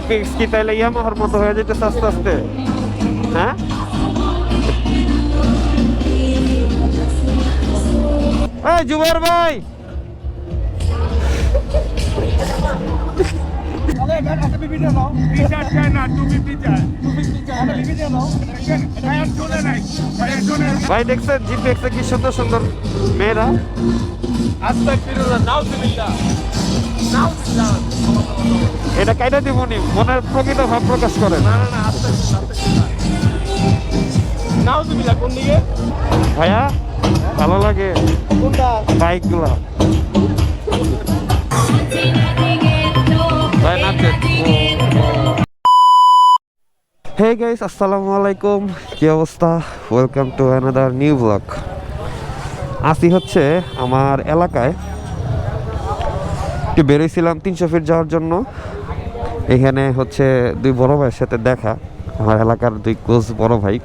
GPX কি ইয়ামাহার মতো হয়ে আস্তে আস্তে? হ্যাঁ? এই ভাই! ভাই, দেখছেন? জিপিএক্স কি সুন্দর সুন্দর মেয়েরা? আস্তে ফিরুল্লাহ নাও নাও এটা কাইটা দিবনি মনের প্রকৃত ভাব প্রকাশ করে। না না না ভাইয়া ভালো লাগে। বাইকগুলো ভাই হে গাইস আসসালামু আলাইকুম। কি অবস্থা? Welcome to another new blog আসি হচ্ছে আমার এলাকায়। একটু বেরোইছিলাম তিনশো ফিট যাওয়ার জন্য। এখানে হচ্ছে দুই বড় ভাইয়ের সাথে দেখা। আমার এলাকার দুই কোচ বড় ভাই।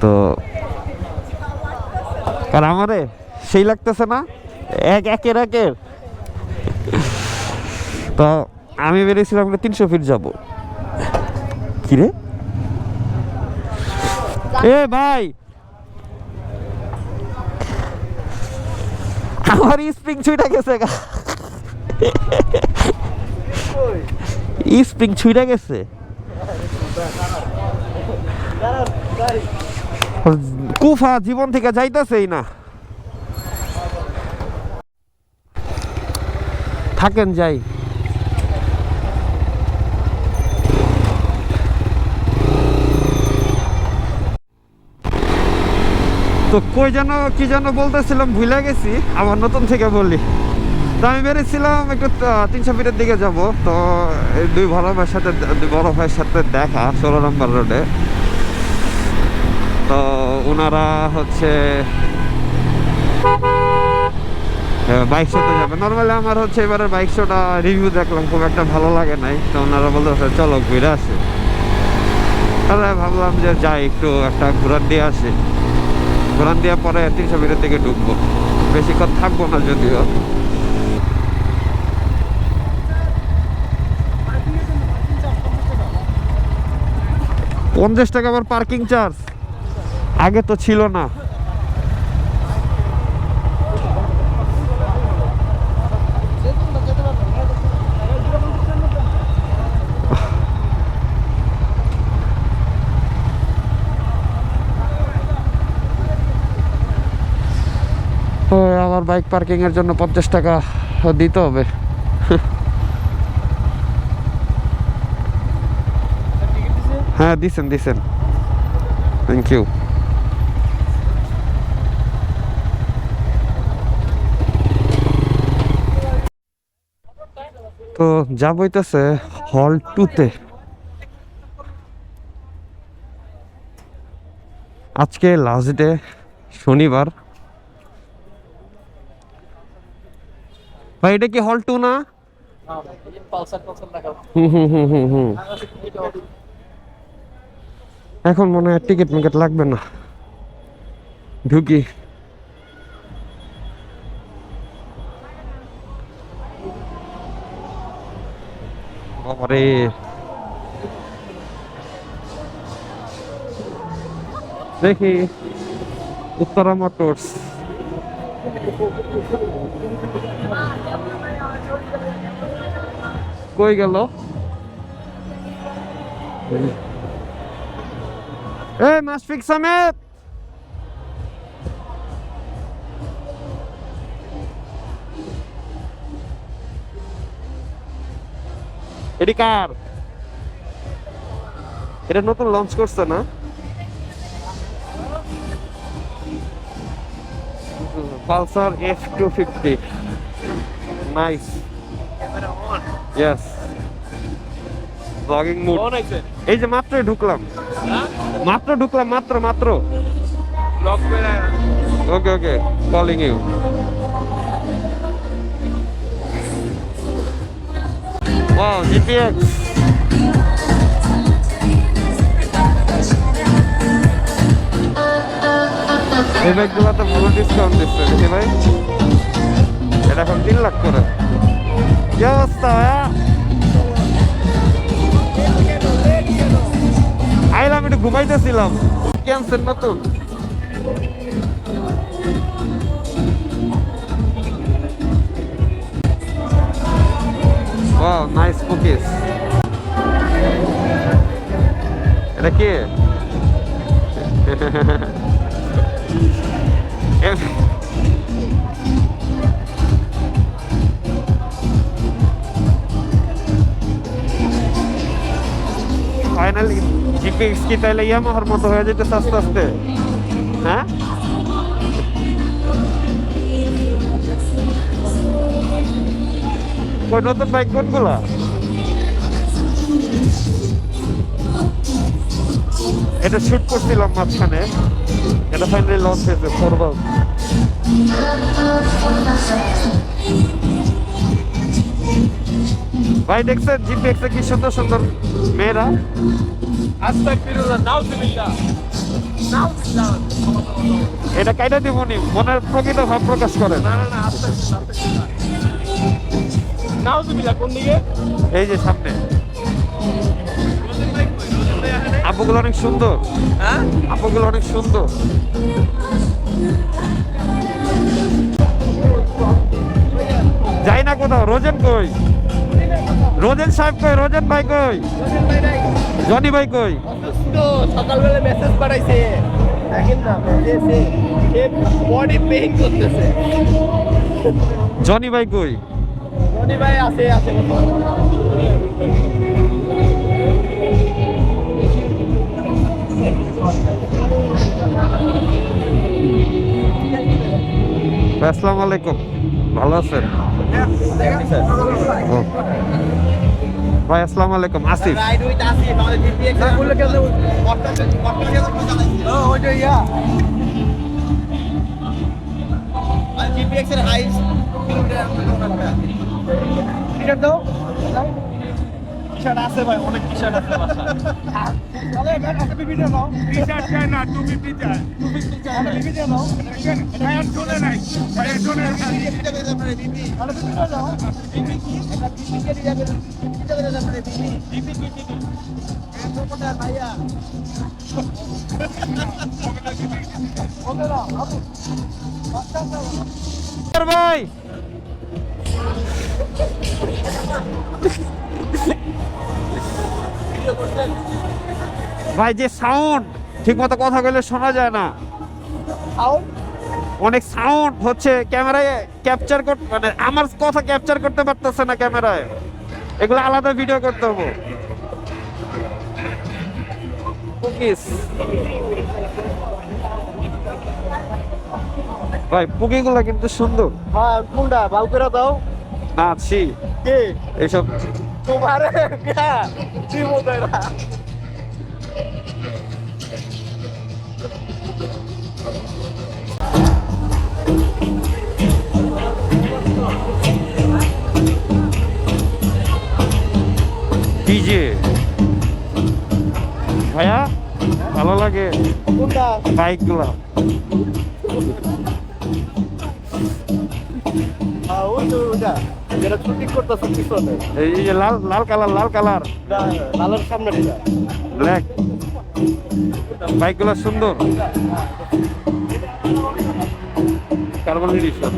তো আর আমারে, সেই লাগতেছে না? এক, একের একের। তো আমি বেরিয়েছিলাম তিনশো ফিট যাব। কিরে এ ভাই! আমার স্প্রিং ছুইটা গেছে গা। স্প্রিং ছুঁড়ে গেছে। কুফা জীবন থেকে যাইতেছেই না। থাকেন, যাই। তো কই যেন, কি যেন বলতেছিলাম, ভুলে গেছি, আবার নতুন থেকে বলি। তো আমি বেরিয়েছিলাম একটু তিনশো ফিটের দিকে যাব। তো এই দুই বড় ভাইয়ের সাথে দুই বড় ভাইয়ের সাথে দেখা, ষোলো নম্বর রোডে তো ওনারা হচ্ছে বাইক শোতে যাবে। নর্মালি আমার হচ্ছে এবারে বাইক শোটা রিভিউ দেখলাম, খুব একটা ভালো লাগে নাই। তো ওনারা বলতে চলো ঘুরে আসি। তাহলে ভাবলাম যে যাই, একটু একটা ঘোরার দিয়ে আসি। ঘোরান দেওয়ার পরে তিনশো মিটার দিকে ঢুকবো। বেশিক্ষণ থাকব না যদিও। পঞ্চাশ টাকা আবার পার্কিং চার্জ আগে তো ছিল না। ও, আবার বাইক পার্কিং এর জন্য পঞ্চাশ টাকা দিতে হবে। হ্যাঁ দিছেন দিছেন। থ্যাংক ইউ তো যা বইতেছে হল টুতে। আজকে লাস্ট ডে শনিবার। ভাই এটা কি হল টু না? হুম হুম হুম হুম হুম। এখন মনে হয় টিকিট মিকেট লাগবে না। ঢুকি। বাবারে। দেখি। উত্তরা মোটরস। কই গেল? এ মাসফিক সামেত এটি কার এটা নতুন লঞ্চ করছে না? Pulsar F two fifty nice yes blogging mood এই যে মাত্রই ঢুকলাম। মাত্র ঢুকলাম মাত্র মাত্র ব্লক করে okay okay calling you wow GPX এই ব্যাগগুলোতে ভালো ডিসকাউন্ট দিচ্ছে দেখি ভাই এটা এখন তিন লাখ করে কি অবস্থা ভাইয়া ঘুমাইতেছিলাম ক্যান্সার নতুন Wow, nice cookies. এটা কি এ- ফাইনালি জিপিএক্স কি তাইলে ইয়ামাহার মতো হয়ে যেতেছে আস্তে আস্তে। হ্যাঁ? কই, নতুন বাইক কোনগুলা? এটা শুট করছিলাম মাঝখানে। এটা ফাইনালি লঞ্চ হয়েছে ফোরবাল ভাই, দেখছেন জিপিএক্স কি সুন্দর সুন্দর। মেয়েরা? এটা কাইটা দিবনি মনের প্রকৃত ভাব প্রকাশ করে। না না না এই যে সামনে। আপুগুলো অনেক সুন্দর। হ্যাঁ? আপুগুলো অনেক সুন্দর। যাই না কোথাও রোজেন কই? রোজেন সাহেব কই রোজেন ভাই কই? জনি ভাই কই? সকালবেলা মেসেজ পাঠাইছে। দেখেন না সে বডি পেইন করতেছে। জনি ভাই কই? রনি ভাই আছে আছে আসসালামু আলাইকুম। ভালো আছেন? ও। ভাই আসসালামু আলাইকুম আসিফ। রাইড উইথ আসিফ আমাদের জিপিএক্স এর বললে কেন কষ্ট কষ্ট ওইটা ইয়া। আর জিপিএক্স এর হাইস টিশার্ট দাও। টিশার্ট আছে ভাই অনেক টিশার্ট আছে বাসায় তাহলে এবার একটা বিবিটা দাও টি-শার্ট চাই না টুপি পি চাই একটা বিবিটা দাও ভাইয়া শোনে নাই ভাইয়া শোনে নাই বিবিটা বের করে বিবি আরে বিবিটা দাও বিবি কি একটা বিবিকে দিয়ে যাবে বিবিটা বের করে বিবি বিবি কি বিবি কোনটা ভাইয়া ওকে দাও আপু বাচ্চা দাও ভাই ভাই যে সাউন্ড ঠিক মতো কথা বলে শোনা যায় না। অনেক সাউন্ড হচ্ছে ক্যামেরায় ক্যাপচার করতে মানে আমার কথা ক্যাপচার করতে পারতেছে না ক্যামেরায়। এগুলো আলাদা ভিডিও করতে হবে। কুকিস ভাই পুকিগুলো কিন্তু সুন্দর। হ্যাঁ কোনটা? বাউ করে দাও। না ছি কে? এইসব তোমার ডিজে। ভাইয়া ভালো লাগে? কোনটা? বাইকগুলো ওটা যেটা শুটিং করতেছে পিছনে। এই যে লাল লাল কালার লাল কালার। লালের সামনে ব্ল্যাক ব্ল্যাক। বাইকগুলো সুন্দর। কার্বন এডিশন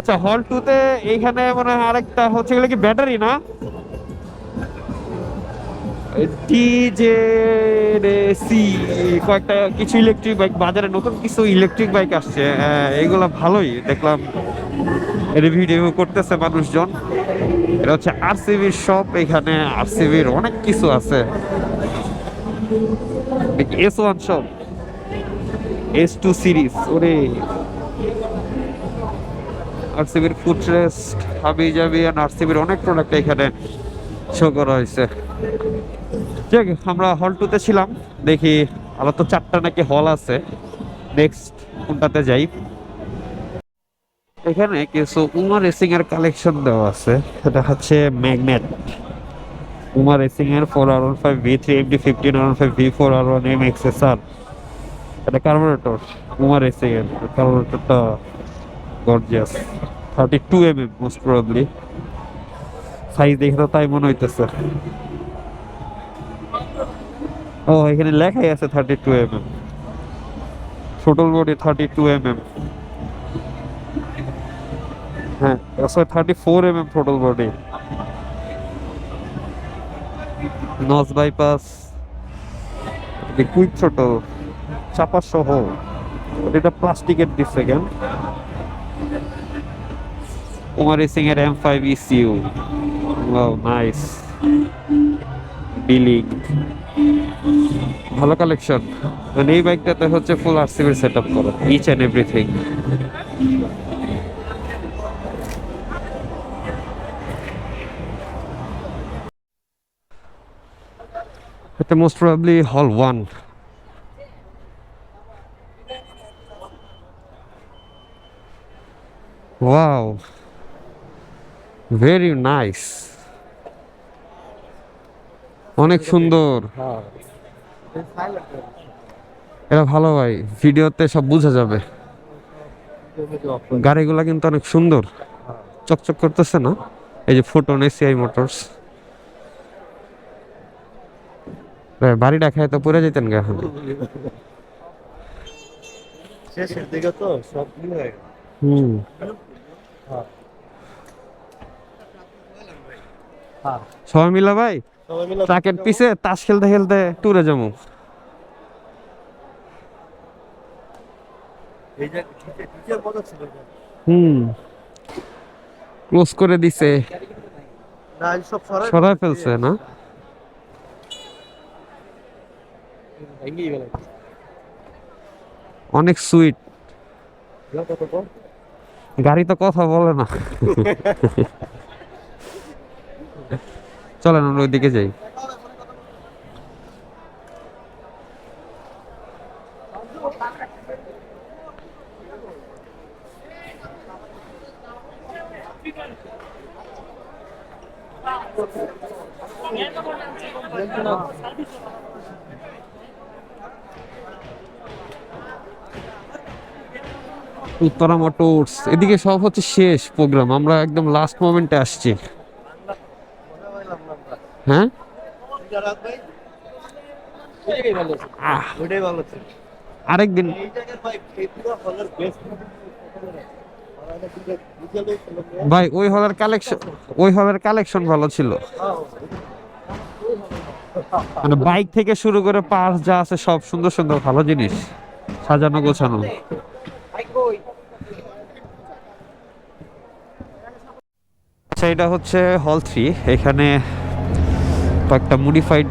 আচ্ছা হল টুতে এইখানে মনে আরেকটা হচ্ছে, এগুলো কি ব্যাটারি না? টিজে সি কয়েকটা কিছু ইলেকট্রিক বাইক বাজারে নতুন কিছু ইলেকট্রিক বাইক আসছে। এগুলো ভালোই, দেখলাম রিভিউ করতেছে মানুষজন। এটা হচ্ছে আরসিবির শপ এখানে আরসিবির অনেক কিছু আছে। S one shop S two series ওরে। আরসিবির ফুটরেস্ট হাবি জাবি আর আরসিবির অনেক প্রোডাক্ট এখানে শো করা হয়েছে। যাক, আমরা হল টুতে ছিলাম, দেখি আরও তো চারটা নাকি হল আছে। নেক্সট কোনটাতে যাই? এখানে কিছু উমা রেসিং এর কালেকশন দেওয়া আছে। এটা হচ্ছে ম্যাগনেট উমা রেসিং এর four R one five V three MD fifteen R one five V four R one M X S R এটা কার্বোরেটর উমা রেসিং এর কার্বোরেটরটা gorgeous thirty two M M most probably size দেখে তো তাই মনে হইতেছে। ও, এখানে লেখাই আছে thirty two M M total body thirty two M M হ্যাঁ thirty four M M body নস bypass quick ছোট চাপা সহ এটা প্লাস্টিকের দিচ্ছে কেন? উমারি সিং এর M five issue nice billing ভালো কালেকশন মানে এই বাইকটাতে হচ্ছে ফুল আরসিবির সেট আপ করা ইচ অ্যান্ড এভরিথিং এটা মোস্ট প্রবাবলি হল ওয়ান ওয়াও ভেরি নাইস অনেক সুন্দর। এটা ভালো ভাই ভিডিওতে সব বোঝা যাবে। গাড়িগুলা কিন্তু অনেক সুন্দর। চকচক করতেছে না? এই যে ফোটন এসিআই মোটরস বাড়ি দেখায় তো পড়ে যেতেন গা এখন। শেষের দিকে তো সব হুম। সবাই মিলা ভাই? ট্রাকের পিছে তাস খেলতে খেলতে ট্যুরে যাব। হুম। ক্লোজ করে দিছে। সরাই ফেলছে। না? অনেক সুইট গাড়ি তো কথা বলে না। চলেন, আমরা ওইদিকে যাই। উত্তরা মোটরস এদিকে সব হচ্ছে শেষ প্রোগ্রাম আমরা একদম লাস্ট মোমেন্টে আসছি। হ্যাঁ? আরেকদিন। ভাই, ওই হলের কালেকশন ওই হলের কালেকশন ভালো ছিল। মানে বাইক থেকে শুরু করে পার্স যা আছে সব সুন্দর সুন্দর ভালো জিনিস। সাজানো গোছানো। আচ্ছা এটা হচ্ছে হল থ্রি এখানে কয়েকটা মডিফাইড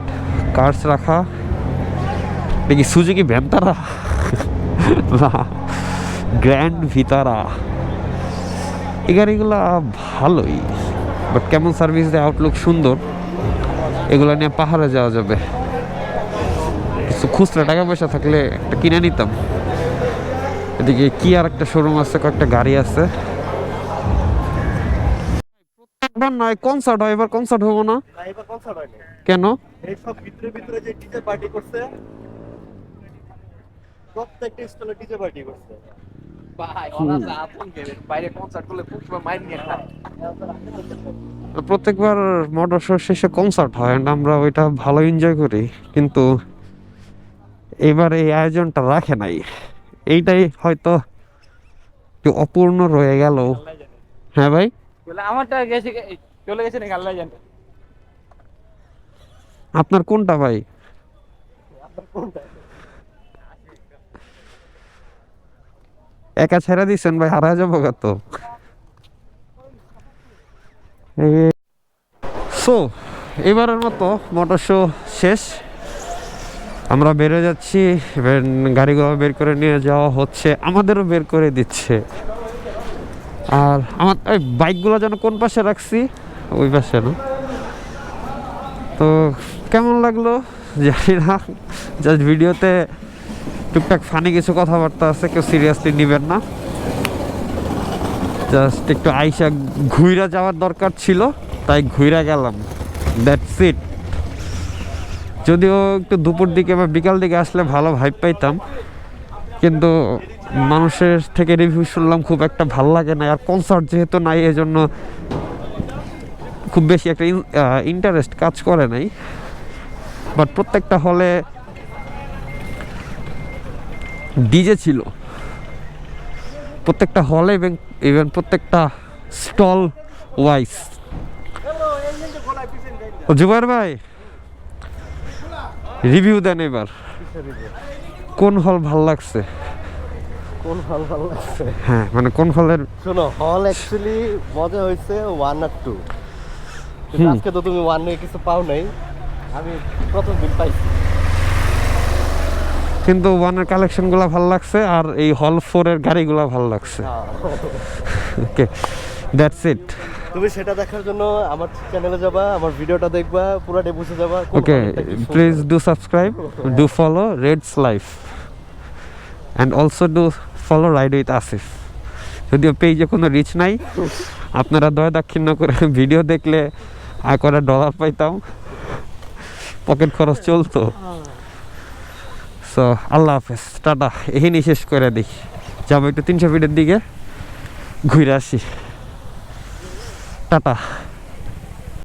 কার্স রাখা। দেখি সুজুকি ভ্যান্তারা না গ্র্যান্ড ভিতারা এই গাড়িগুলা ভালোই বাট কেমন সার্ভিস দেয় আউটলুক সুন্দর। এগুলো নিয়ে পাহাড়ে যাওয়া যাবে। খুচরা টাকা পয়সা থাকলে একটা কিনে নিতাম। এদিকে কি আর একটা শোরুম আছে, কয়েকটা গাড়ি আছে। প্রত্যেকবার নয় কনসার্ট হয় এবার কনসার্ট হব না। কেন? সব ভিতরে ভিতরে যে ডিজে পার্টি করছে প্রত্যেকটা স্টলে ডিজে পার্টি করছে। ভাই ওরা যা আতঙ্কে বাইরে কনসার্ট করলে খুব সময় মাইন্ড নিয়ে খায়। প্রত্যেকবার মোটর শো শেষে কনসার্ট হয় আমরা ওইটা ভালো এনজয় করি কিন্তু এবার এই আয়োজনটা রাখে নাই। এইটাই হয়তো একটু অপূর্ণ রয়ে গেল। হ্যাঁ ভাই? বলে আমারটা গেছে চলে গেছে নাকি আল্লাহ জানে আপনার কোনটা ভাই? একা ছেড়ে দিচ্ছেন ভাই হারা যাব কত সো এবারের মতো মোটর শো শেষ। আমরা বেরো যাচ্ছি গাড়িগুলো বের করে নিয়ে যাওয়া হচ্ছে আমাদেরও বের করে দিচ্ছে। আর আমার ওই বাইকগুলো যেন কোন পাশে রাখছি? ওই পাশে না। তো কেমন লাগল? জানি না। জাস্ট ভিডিওতে টুকটাক ফানি কিছু কথাবার্তা আছে, কেউ সিরিয়াসলি নেবেন না। জাস্ট একটু আইসা ঘুইরা যাওয়ার দরকার ছিল, তাই ঘুইরা গেলাম। দ্যাটস ইট যদিও একটু দুপুর দিকে বা বিকাল দিকে আসলে ভালো ভাইব পাইতাম, কিন্তু মানুষের থেকে রিভিউ শুনলাম খুব একটা ভালো লাগে না, আর কনসার্ট যেহেতু নাই, এজন্য খুব বেশি একটা ইন্টারেস্ট কাজ করে নাই। বাট প্রত্যেকটা হলে ডিজে ছিল। প্রত্যেকটা হলে এবং ইভেন প্রত্যেকটা স্টল ওয়াইজ ও জুবাইর ভাই রিভিউ দেন এবার। কোন হল ভালো লাগছে? কোন হল ভালো লাগছে? হ্যাঁ মানে কোন হলের শোনো হল অ্যাকচুয়ালি মজা হয়েছে ওয়ান আর টু আজকে তো তুমি ওয়ান নিয়ে কিছু পাও নাই। আমি প্রথম দিন পাইছি। কিন্তু ওয়ানের কালেকশনগুলো ভালো লাগছে আর এই হল ফোরের গাড়িগুলো ভালো লাগছে। ওকে দ্যাটস ইট তুমি সেটা দেখার জন্য আমার চ্যানেলে যাবা আমার ভিডিওটা দেখবা পুরাটাই বুঝে যাবা। Okay. Please do subscribe do follow reds life and also do follow ride with Asif যদিও পেজে কোনো রিচ নাই, আপনারা দয়া দাক্ষিণ্য করে ভিডিও দেখলে আয় করে ডলার পাইতাম। পকেট খরচ চলতো। সো আল্লাহ হাফেজ, টাটা। এখানেই শেষ করে দিই। যাব একটু তিনশো ফিটের দিকে, ঘুরে আসি। টাটা।